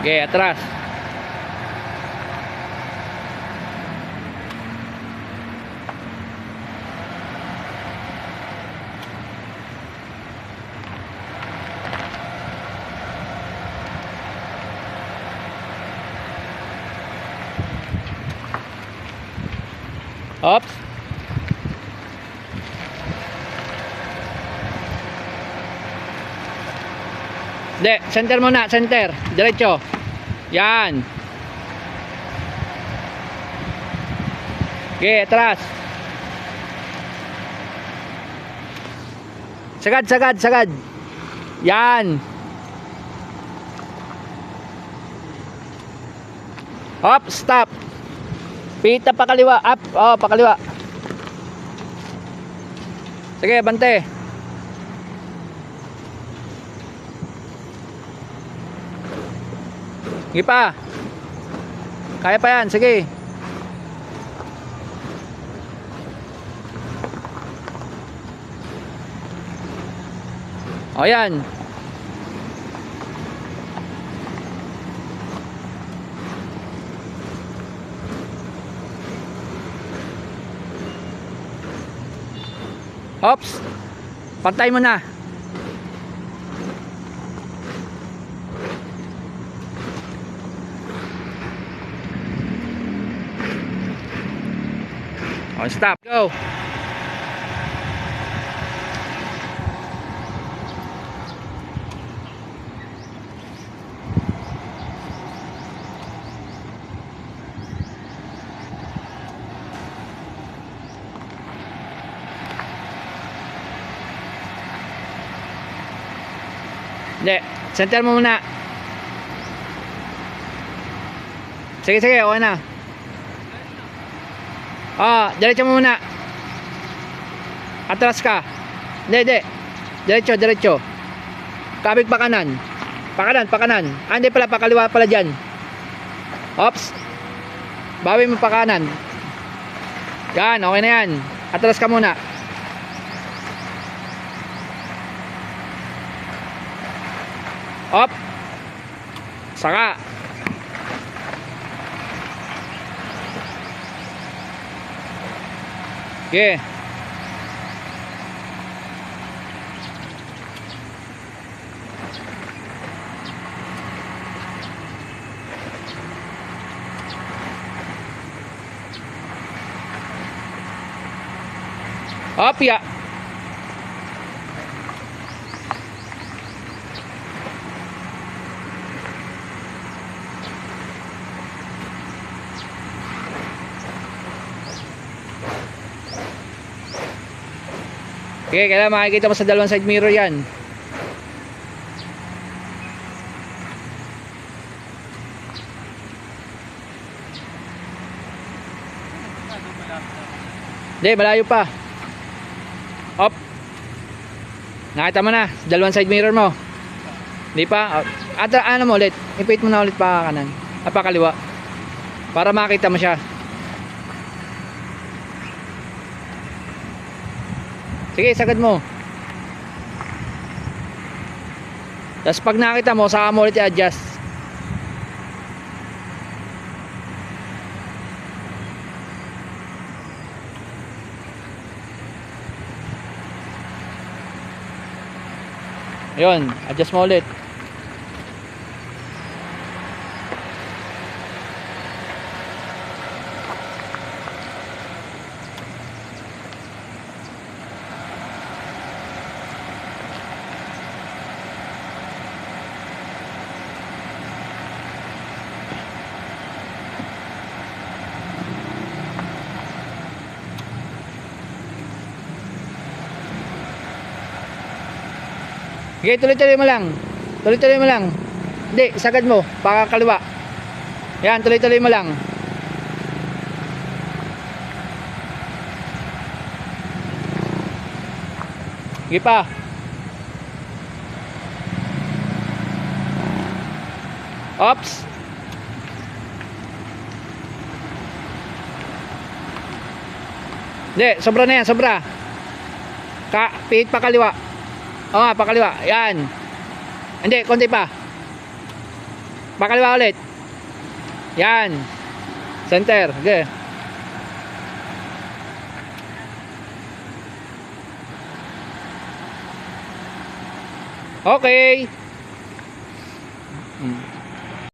Okay, atras. Ops. Hindi, center muna, center. Diretso. Yan. Okay, atras. Sagad, sagad, sagad. Yan. Up, stop. Pita pa kaliwa, up. Oh, pa kaliwa. Sige, bante. Sige pa. Kaya pa yan, sige. O yan. Ops. Pantay mo na. O, stop. Go. Hindi. Center mo muna. Sige, sige. Okay na. Ah, diretso mo muna. Atras ka. Hindi, hindi. Diretso, diretso. Kabig pa kanan. Pa kanan, pa kanan. Ah, hindi pala, pa kaliwa pala dyan. Ops. Bawi mo pa kanan. Yan, okay na yan. Atras ka muna. Op. Saka. Okay. Up, ya. Okay, kailangan makikita mo sa dalawang side mirror yan. Hindi, malayo pa. Up. Nakita mo na, dalawang side mirror mo. Hindi pa. At ano mo ulit? Ipit mo na ulit pa kanan. Ah, pa kaliwa. Para makita mo siya. Sige, sagad mo. Tapos pag nakita mo, saka mo ulit i-adjust. Ayun, adjust mo ulit. Okay, tuloy-tuloy mo lang. Tuloy-tuloy mo lang. Hindi, sagad mo. Baka kaliwa. Yan, tuloy-tuloy mo lang. Sige pa. Ops. Hindi, sobra na yan, sobra. Ka, pihit pa kaliwa. O nga, pakaliwa. Yan. Hindi, konti pa. Pakaliwa ulit. Yan. Center. Okay. Okay.